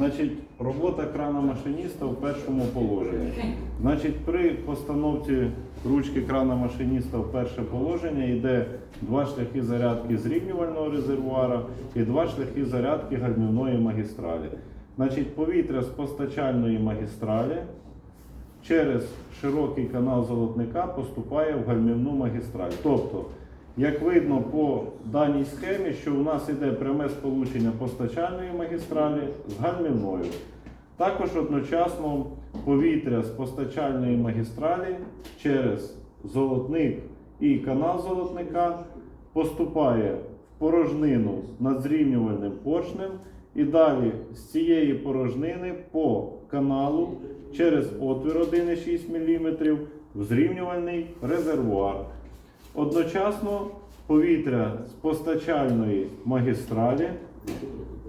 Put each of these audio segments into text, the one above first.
Значить, робота крана машиніста в першому положенні. Значить, при постановці ручки крана машиніста в перше положення йде два шляхи зарядки зрівнювального резервуара і два шляхи зарядки гальмівної магістралі. Значить, повітря з постачальної магістралі через широкий канал золотника поступає в гальмівну магістраль. Тобто, як видно по даній схемі, що у нас йде пряме сполучення постачальної магістралі з гальмівною. Також одночасно повітря з постачальної магістралі через золотник і канал золотника поступає в порожнину над зрівнювальним поршнем і далі з цієї порожнини по каналу через отвір 1,6 мм в зрівнювальний резервуар. Одночасно повітря з постачальної магістралі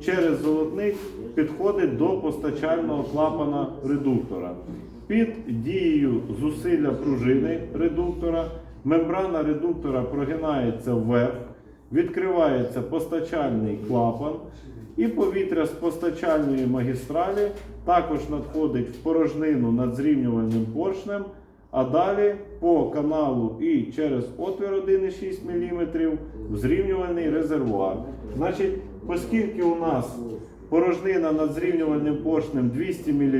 через золотник підходить до постачального клапана редуктора. Під дією зусилля пружини редуктора мембрана редуктора прогинається вверх, відкривається постачальний клапан, і повітря з постачальної магістралі також надходить в порожнину над зрівнювальним поршнем, а далі по каналу і через отвір 1,6 мм зрівнювальний резервуар. Значить, оскільки у нас порожнина над зрівнювальним поршнем 200 мл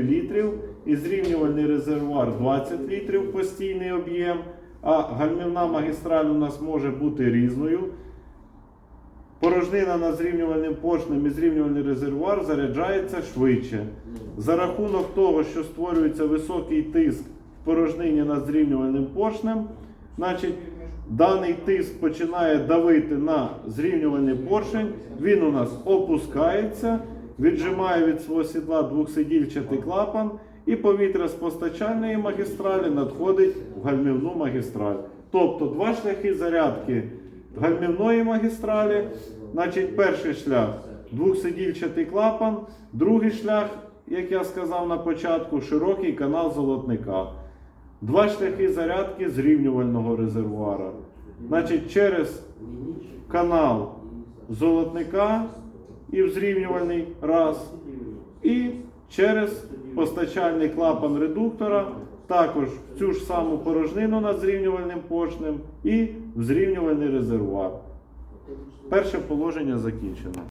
і зрівнювальний резервуар 20 літрів постійний об'єм, а гальмівна магістраль у нас може бути різною. Порожнина над зрівнювальним поршнем і зрівнювальний резервуар заряджається швидше. За рахунок того, що створюється високий тиск порожнині над зрівнювальним поршнем, значить даний тиск починає давити на зрівнювальний поршень, він у нас опускається, віджимає від свого сідла двохсидільчатий клапан, і повітря з постачальної магістралі надходить в гальмівну магістраль. Тобто два шляхи зарядки гальмівної магістралі. Значить, перший шлях двохсидільчатий клапан, другий шлях, як я сказав на початку, широкий канал золотника. Два шляхи зарядки зрівнювального резервуара. Значить, через канал золотника і в зрівнювальний раз. І через постачальний клапан редуктора також в цю ж саму порожнину над зрівнювальним поршнем і в зрівнювальний резервуар. Перше положення закінчено.